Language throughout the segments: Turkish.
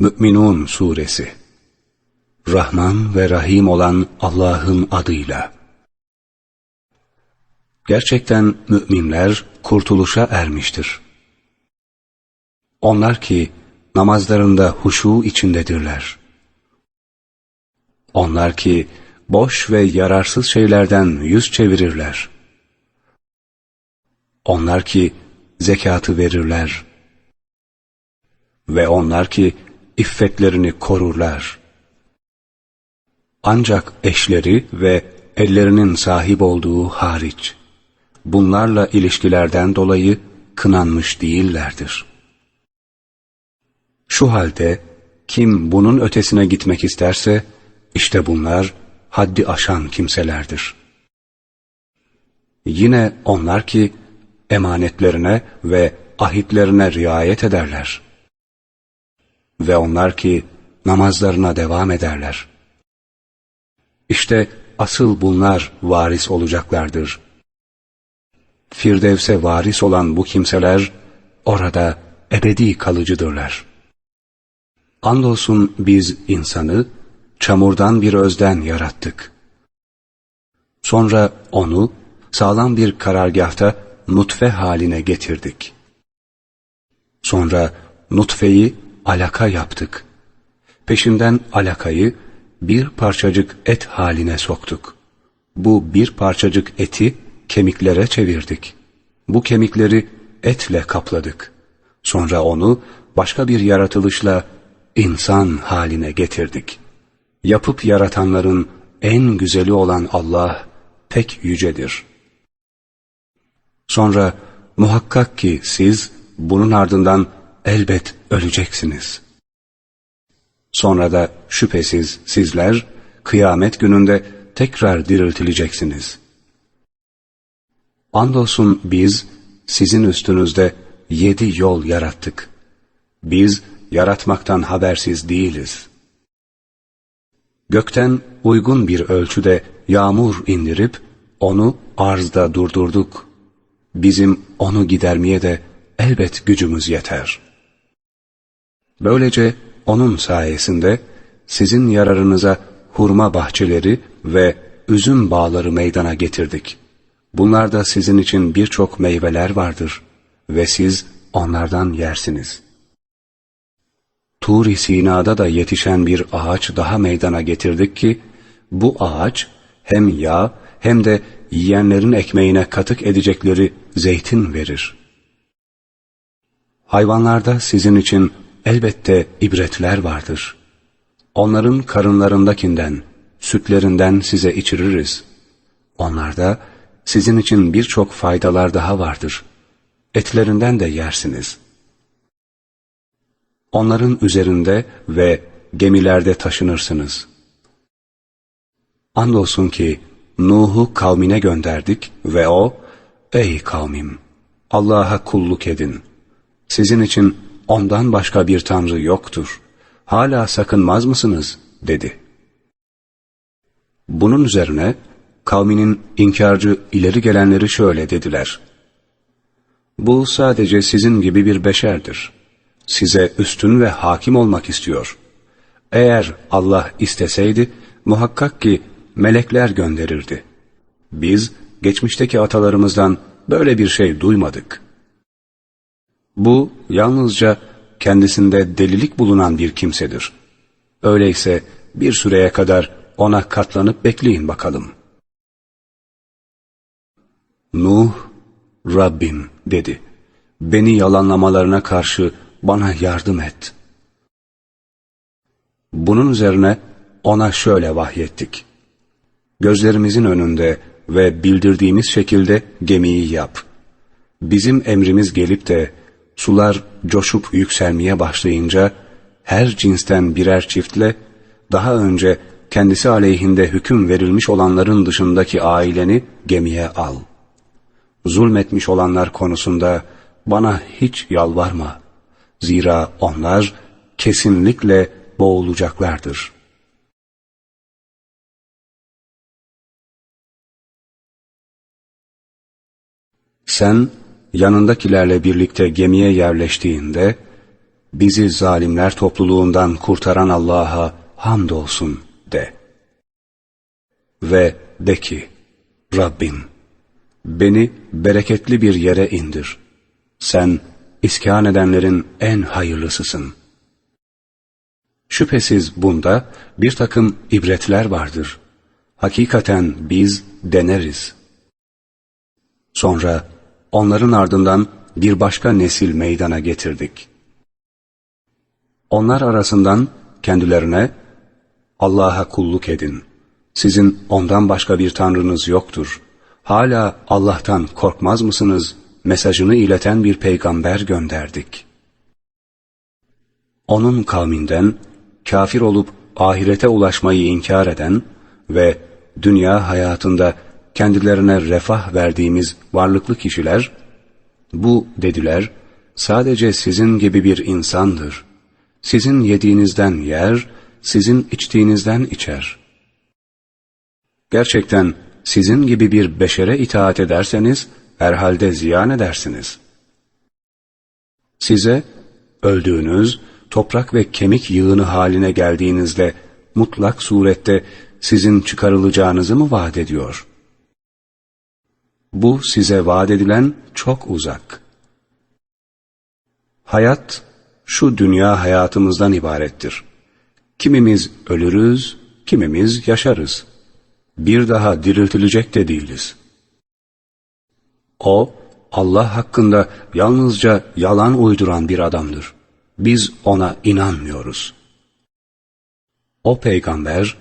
Mü'minun Suresi Rahman ve Rahim olan Allah'ın adıyla. Gerçekten müminler kurtuluşa ermiştir. Onlar ki namazlarında huşu içindedirler. Onlar ki boş ve yararsız şeylerden yüz çevirirler. Onlar ki zekatı verirler. Ve onlar ki iffetlerini korurlar. Ancak eşleri ve ellerinin sahip olduğu hariç, bunlarla ilişkilerden dolayı kınanmış değillerdir. Şu halde kim bunun ötesine gitmek isterse, işte bunlar haddi aşan kimselerdir. Yine onlar ki emanetlerine ve ahitlerine riayet ederler. Ve onlar ki namazlarına devam ederler. İşte asıl bunlar varis olacaklardır. Firdevs'e varis olan bu kimseler orada ebedi kalıcıdırlar. Andolsun biz insanı çamurdan bir özden yarattık. Sonra onu sağlam bir karargahta nutfe haline getirdik. Sonra nutfeyi alaka yaptık. Peşinden alakayı bir parçacık et haline soktuk. Bu bir parçacık eti kemiklere çevirdik. Bu kemikleri etle kapladık. Sonra onu başka bir yaratılışla insan haline getirdik. Yapıp yaratanların en güzeli olan Allah pek yücedir. Sonra muhakkak ki siz bunun ardından elbet öleceksiniz. Sonra da şüphesiz sizler kıyamet gününde tekrar diriltileceksiniz. Andolsun biz sizin üstünüzde yedi yol yarattık. Biz yaratmaktan habersiz değiliz. Gökten uygun bir ölçüde yağmur indirip onu arzda durdurduk. Bizim onu gidermeye de elbet gücümüz yeter. Böylece onun sayesinde sizin yararınıza hurma bahçeleri ve üzüm bağları meydana getirdik. Bunlarda sizin için birçok meyveler vardır ve siz onlardan yersiniz. Tur-i Sina'da da yetişen bir ağaç daha meydana getirdik ki, bu ağaç hem yağ hem de yiyenlerin ekmeğine katık edecekleri zeytin verir. Hayvanlarda sizin için elbette ibretler vardır. Onların karınlarındakinden, sütlerinden size içiririz. Onlarda sizin için birçok faydalar daha vardır. Etlerinden de yersiniz. Onların üzerinde ve gemilerde taşınırsınız. Andolsun ki Nuh'u kavmine gönderdik ve o, Ey kavmim! Allah'a kulluk edin. Sizin için ondan başka bir tanrı yoktur. Hala sakınmaz mısınız? dedi. Bunun üzerine kavminin inkarcı ileri gelenleri şöyle dediler. Bu sadece sizin gibi bir beşerdir. Size üstün ve hakim olmak istiyor. Eğer Allah isteseydi muhakkak ki melekler gönderirdi. Biz geçmişteki atalarımızdan böyle bir şey duymadık.'' Bu yalnızca kendisinde delilik bulunan bir kimsedir. Öyleyse bir süreye kadar ona katlanıp bekleyin bakalım. Nuh, Rabbim dedi. Beni yalanlamalarına karşı bana yardım et. Bunun üzerine ona şöyle vahyettik. Gözlerimizin önünde ve bildirdiğimiz şekilde gemiyi yap. Bizim emrimiz gelip de Sular coşup yükselmeye başlayınca her cinsten birer çiftle daha önce kendisi aleyhinde hüküm verilmiş olanların dışındaki aileni gemiye al. Zulmetmiş olanlar konusunda bana hiç yalvarma. Zira onlar kesinlikle boğulacaklardır. Sen yanındakilerle birlikte gemiye yerleştiğinde, bizi zalimler topluluğundan kurtaran Allah'a hamdolsun de. Ve de ki, Rabbim, beni bereketli bir yere indir. Sen, iskan edenlerin en hayırlısısın. Şüphesiz bunda bir takım ibretler vardır. Hakikaten biz deneriz. Sonra onların ardından bir başka nesil meydana getirdik. Onlar arasından kendilerine Allah'a kulluk edin. Sizin ondan başka bir tanrınız yoktur. Hala Allah'tan korkmaz mısınız? Mesajını ileten bir peygamber gönderdik. Onun kavminden kafir olup ahirete ulaşmayı inkar eden ve dünya hayatında kendilerine refah verdiğimiz varlıklı kişiler, bu dediler, sadece sizin gibi bir insandır. Sizin yediğinizden yer, sizin içtiğinizden içer. Gerçekten sizin gibi bir beşere itaat ederseniz, herhalde ziyan edersiniz. Size, öldüğünüz, toprak ve kemik yığını haline geldiğinizde, mutlak surette sizin çıkarılacağınızı mı vaat ediyor? Bu size vaat edilen çok uzak. Hayat, şu dünya hayatımızdan ibarettir. Kimimiz ölürüz, kimimiz yaşarız. Bir daha diriltilecek de değiliz. O, Allah hakkında yalnızca yalan uyduran bir adamdır. Biz ona inanmıyoruz. O peygamber,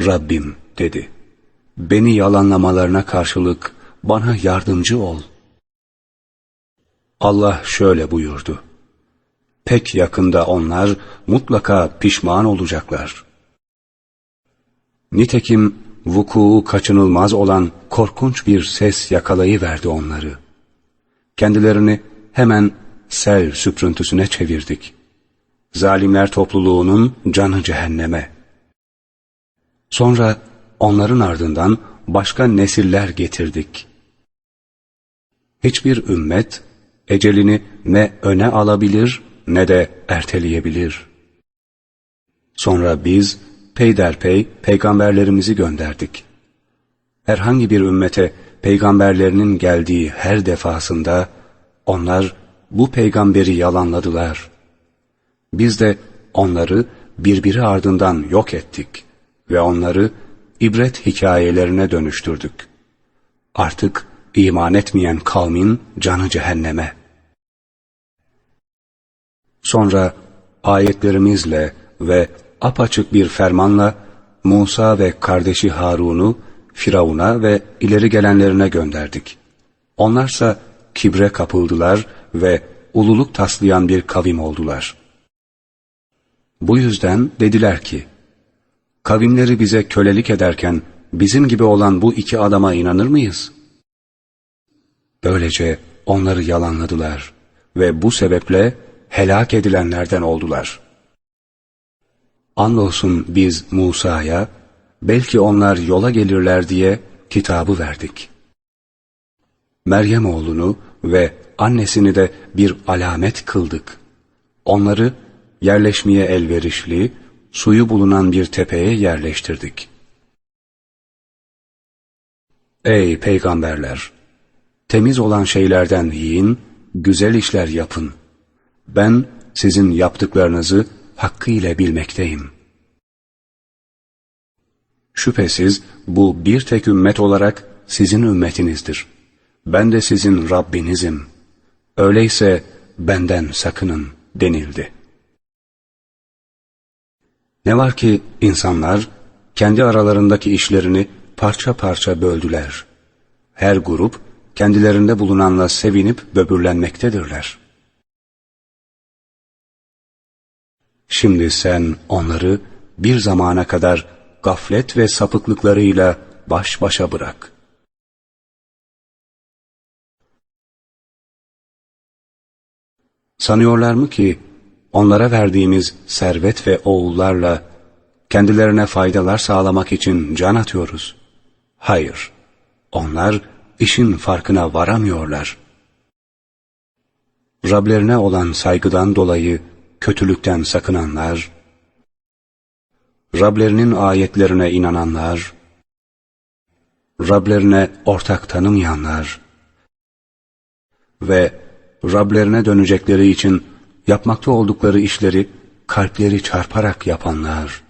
Rabbim dedi. Beni yalanlamalarına karşılık bana yardımcı ol. Allah şöyle buyurdu. Pek yakında onlar mutlaka pişman olacaklar. Nitekim vuku kaçınılmaz olan korkunç bir ses yakalayıverdi onları. Kendilerini hemen sel süprüntüsüne çevirdik. Zalimler topluluğunun canı cehenneme. Sonra onların ardından başka nesiller getirdik. Hiçbir ümmet ecelini ne öne alabilir ne de erteleyebilir. Sonra biz peyderpey peygamberlerimizi gönderdik. Herhangi bir ümmete peygamberlerinin geldiği her defasında onlar bu peygamberi yalanladılar. Biz de onları birbiri ardından yok ettik ve onları ibret hikayelerine dönüştürdük. Artık iman etmeyen kavmin canı cehenneme. Sonra ayetlerimizle ve apaçık bir fermanla Musa ve kardeşi Harun'u Firavun'a ve ileri gelenlerine gönderdik. Onlarsa kibre kapıldılar ve ululuk taslayan bir kavim oldular. Bu yüzden dediler ki, kavimleri bize kölelik ederken bizim gibi olan bu iki adama inanır mıyız? Böylece onları yalanladılar ve bu sebeple helak edilenlerden oldular. Andolsun biz Musa'ya, belki onlar yola gelirler diye kitabı verdik. Meryem oğlunu ve annesini de bir alamet kıldık. Onları yerleşmeye elverişli, suyu bulunan bir tepeye yerleştirdik. Ey peygamberler! Temiz olan şeylerden yiyin, güzel işler yapın. Ben sizin yaptıklarınızı hakkıyla bilmekteyim. Şüphesiz bu bir tek ümmet olarak sizin ümmetinizdir. Ben de sizin Rabbinizim. Öyleyse benden sakının denildi. Ne var ki insanlar kendi aralarındaki işlerini parça parça böldüler. Her grup kendilerinde bulunanla sevinip böbürlenmektedirler. Şimdi sen onları bir zamana kadar gaflet ve sapıklıklarıyla baş başa bırak. Sanıyorlar mı ki onlara verdiğimiz servet ve oğullarla kendilerine faydalar sağlamak için can atıyoruz? Hayır, onlar işin farkına varamıyorlar. Rablerine olan saygıdan dolayı kötülükten sakınanlar, Rablerinin ayetlerine inananlar, Rablerine ortak tanımayanlar ve Rablerine dönecekleri için yapmakta oldukları işleri kalpleri çarparak yapanlar.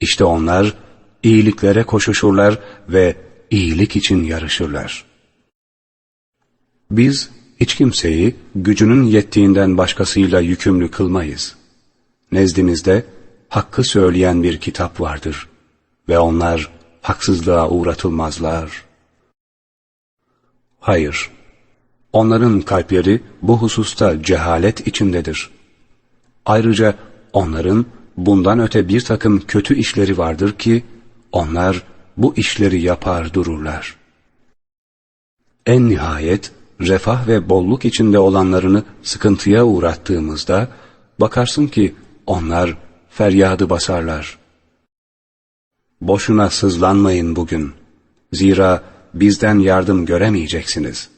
İşte onlar iyiliklere koşuşurlar ve iyilik için yarışırlar. Biz hiç kimseyi gücünün yettiğinden başkasıyla yükümlü kılmayız. Nezdimizde hakkı söyleyen bir kitap vardır ve onlar haksızlığa uğratılmazlar. Hayır, onların kalpleri bu hususta cehalet içindedir. Ayrıca onların bundan öte bir takım kötü işleri vardır ki, onlar bu işleri yapar dururlar. En nihayet, refah ve bolluk içinde olanlarını sıkıntıya uğrattığımızda, bakarsın ki onlar feryadı basarlar. Boşuna sızlanmayın bugün. Zira bizden yardım göremeyeceksiniz.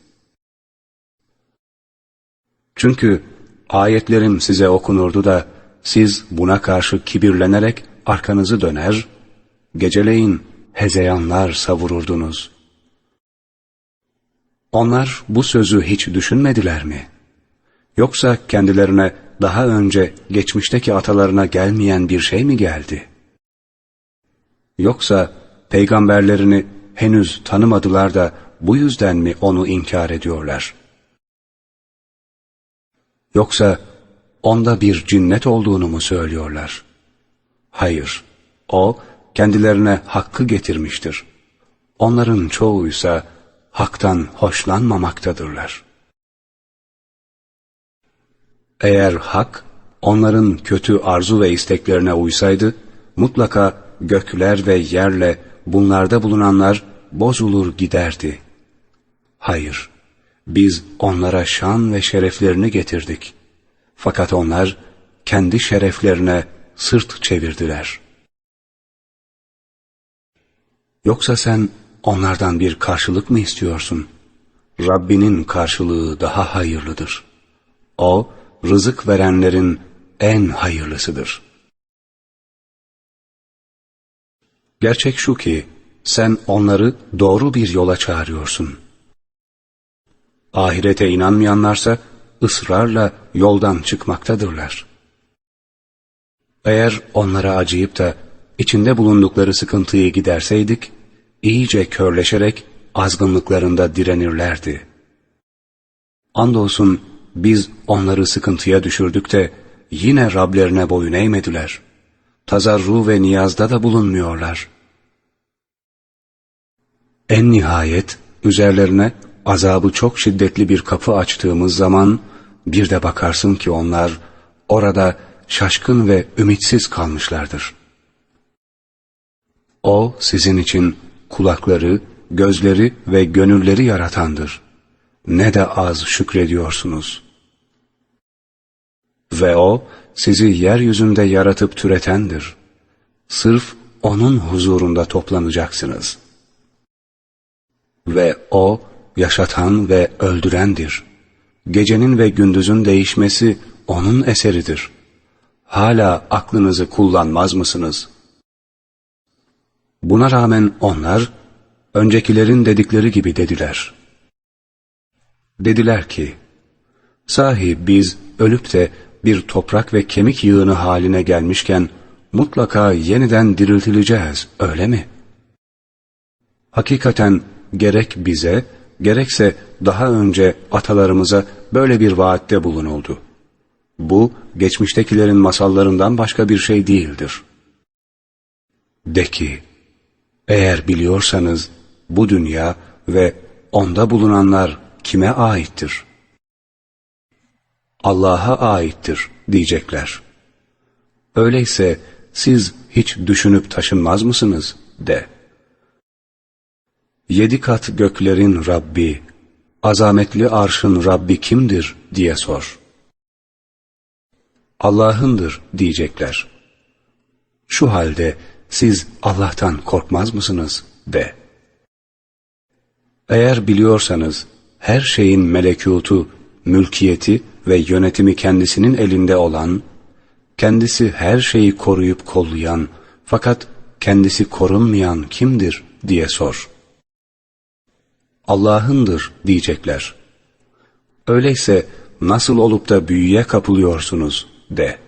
Çünkü ayetlerim size okunurdu da siz buna karşı kibirlenerek arkanızı döner, geceleyin hezeyanlar savururdunuz. Onlar bu sözü hiç düşünmediler mi? Yoksa kendilerine daha önce geçmişteki atalarına gelmeyen bir şey mi geldi? Yoksa peygamberlerini henüz tanımadılar da bu yüzden mi onu inkar ediyorlar? Yoksa onda bir cinnet olduğunu mu söylüyorlar? Hayır, o kendilerine hakkı getirmiştir. Onların çoğuysa haktan hoşlanmamaktadırlar. Eğer hak onların kötü arzu ve isteklerine uysaydı, mutlaka gökler ve yerle bunlarda bulunanlar bozulur giderdi. Hayır, biz onlara şan ve şereflerini getirdik. Fakat onlar kendi şereflerine sırt çevirdiler. Yoksa sen onlardan bir karşılık mı istiyorsun? Rabbinin karşılığı daha hayırlıdır. O, rızık verenlerin en hayırlısıdır. Gerçek şu ki, sen onları doğru bir yola çağırıyorsun. Ahirete inanmayanlarsa ısrarla yoldan çıkmaktadırlar. Eğer onlara acıyıp da içinde bulundukları sıkıntıyı giderseydik, iyice körleşerek azgınlıklarında direnirlerdi. Andolsun biz onları sıkıntıya düşürdük de yine Rablerine boyun eğmediler. Tazarru ve niyazda da bulunmuyorlar. En nihayet üzerlerine azabı çok şiddetli bir kapı açtığımız zaman bir de bakarsın ki onlar orada şaşkın ve ümitsiz kalmışlardır. O sizin için kulakları, gözleri ve gönülleri yaratandır. Ne de az şükrediyorsunuz. Ve O sizi yeryüzünde yaratıp türetendir. Sırf O'nun huzurunda toplanacaksınız. Ve O yaşatan ve öldürendir. Gecenin ve gündüzün değişmesi O'nun eseridir. Hala aklınızı kullanmaz mısınız? Buna rağmen onlar, öncekilerin dedikleri gibi dediler. Dediler ki, sahi biz ölüp de bir toprak ve kemik yığını haline gelmişken, mutlaka yeniden diriltileceğiz, öyle mi? Hakikaten gerek bize, gerekse daha önce atalarımıza böyle bir vaatte bulunuldu. Bu, geçmiştekilerin masallarından başka bir şey değildir. De ki, eğer biliyorsanız bu dünya ve onda bulunanlar kime aittir? Allah'a aittir diyecekler. Öyleyse siz hiç düşünüp taşınmaz mısınız de. Yedi kat göklerin Rabbi, azametli arşın Rabbi kimdir diye sor. Allah'ındır diyecekler. Şu halde siz Allah'tan korkmaz mısınız de. Eğer biliyorsanız her şeyin melekutu, mülkiyeti ve yönetimi kendisinin elinde olan, kendisi her şeyi koruyup kollayan fakat kendisi korunmayan kimdir diye sor. Allah'ındır diyecekler. Öyleyse nasıl olup da büyüye kapılıyorsunuz de.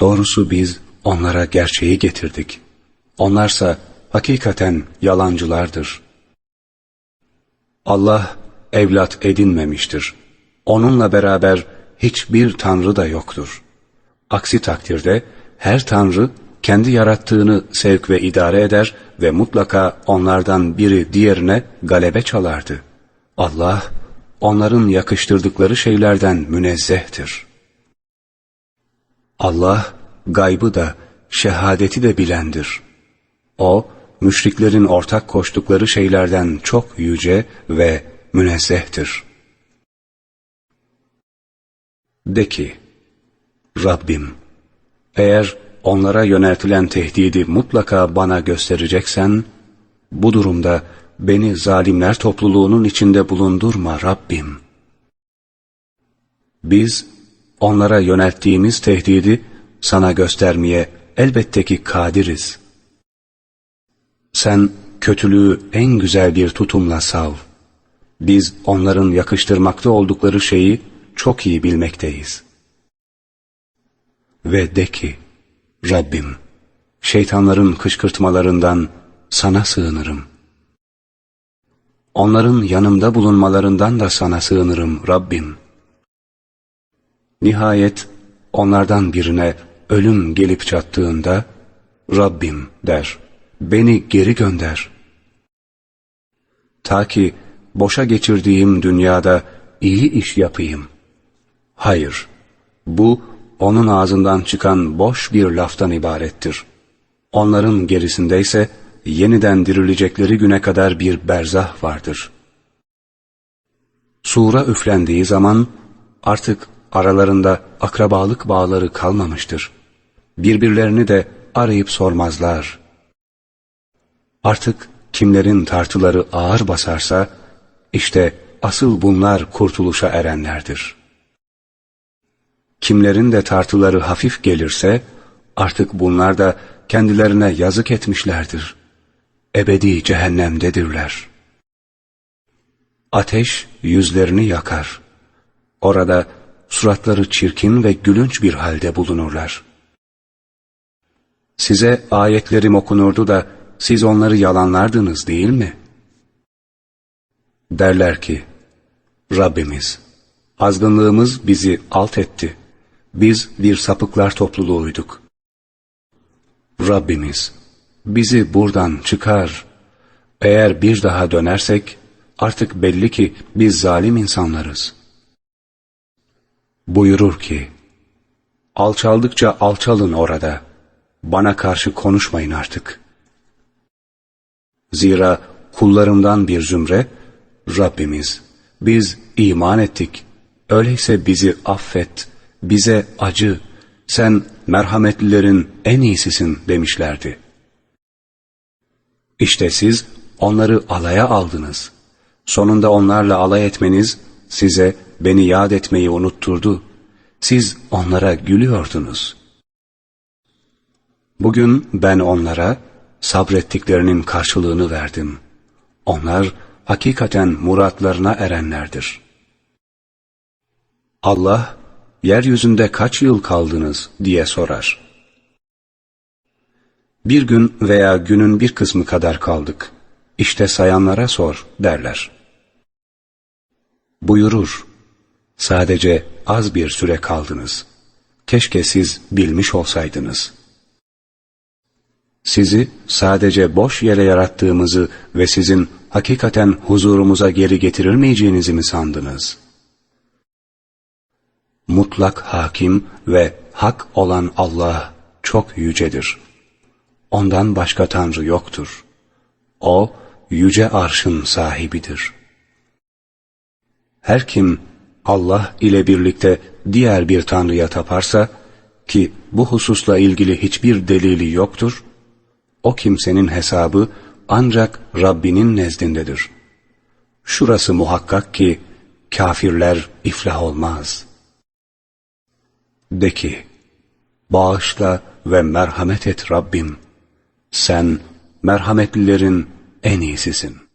Doğrusu biz onlara gerçeği getirdik. Onlarsa hakikaten yalancılardır. Allah evlat edinmemiştir. Onunla beraber hiçbir tanrı da yoktur. Aksi takdirde her tanrı kendi yarattığını sevk ve idare eder ve mutlaka onlardan biri diğerine galebe çalardı. Allah onların yakıştırdıkları şeylerden münezzehtir. Allah gaybı da şehadeti de bilendir. O müşriklerin ortak koştukları şeylerden çok yüce ve münezzehtir. De ki, Rabbim, eğer onlara yöneltilen tehdidi mutlaka bana göstereceksen, bu durumda beni zalimler topluluğunun içinde bulundurma Rabbim. Biz onlara yönelttiğimiz tehdidi sana göstermeye elbette ki kadiriz. Sen kötülüğü en güzel bir tutumla sav. Biz onların yakıştırmakta oldukları şeyi çok iyi bilmekteyiz. Ve de ki, Rabbim, şeytanların kışkırtmalarından sana sığınırım. Onların yanımda bulunmalarından da sana sığınırım Rabbim. Nihayet onlardan birine ölüm gelip çattığında, Rabbim der, beni geri gönder. Ta ki boşa geçirdiğim dünyada iyi iş yapayım. Hayır, bu onun ağzından çıkan boş bir laftan ibarettir. Onların gerisinde ise yeniden dirilecekleri güne kadar bir berzah vardır. Sura üflendiği zaman artık aralarında akrabalık bağları kalmamıştır. Birbirlerini de arayıp sormazlar. Artık kimlerin tartıları ağır basarsa, işte asıl bunlar kurtuluşa erenlerdir.'' Kimlerin de tartıları hafif gelirse artık bunlar da kendilerine yazık etmişlerdir. Ebedi cehennemdedirler. Ateş yüzlerini yakar. Orada suratları çirkin ve gülünç bir halde bulunurlar. Size ayetlerim okunurdu da siz onları yalanlardınız değil mi? Derler ki, Rabbimiz, azgınlığımız bizi alt etti.'' Biz bir sapıklar topluluğuyduk. Rabbimiz bizi buradan çıkar. Eğer bir daha dönersek artık belli ki biz zalim insanlarız. Buyurur ki, alçaldıkça alçalın orada, bana karşı konuşmayın artık. Zira kullarımdan bir zümre, Rabbimiz, biz iman ettik, öyleyse bizi affet, bize acı, sen merhametlilerin en iyisisin demişlerdi. İşte siz onları alaya aldınız. Sonunda onlarla alay etmeniz size beni yad etmeyi unutturdu. Siz onlara gülüyordunuz. Bugün ben onlara sabrettiklerinin karşılığını verdim. Onlar hakikaten muratlarına erenlerdir. Allah yeryüzünde kaç yıl kaldınız diye sorar. Bir gün veya günün bir kısmı kadar kaldık. İşte sayanlara sor derler. Buyurur, sadece az bir süre kaldınız. Keşke siz bilmiş olsaydınız. Sizi sadece boş yere yarattığımızı ve sizin hakikaten huzurumuza geri getirilmeyeceğinizi mi sandınız?'' mutlak hakim ve hak olan Allah çok yücedir. Ondan başka Tanrı yoktur. O, yüce arşın sahibidir. Her kim Allah ile birlikte diğer bir Tanrı'ya taparsa, ki bu hususla ilgili hiçbir delili yoktur, o kimsenin hesabı ancak Rabbinin nezdindedir. Şurası muhakkak ki, kafirler iflah olmaz. De ki, bağışla ve merhamet et Rabbim. Sen merhametlilerin en iyisisin.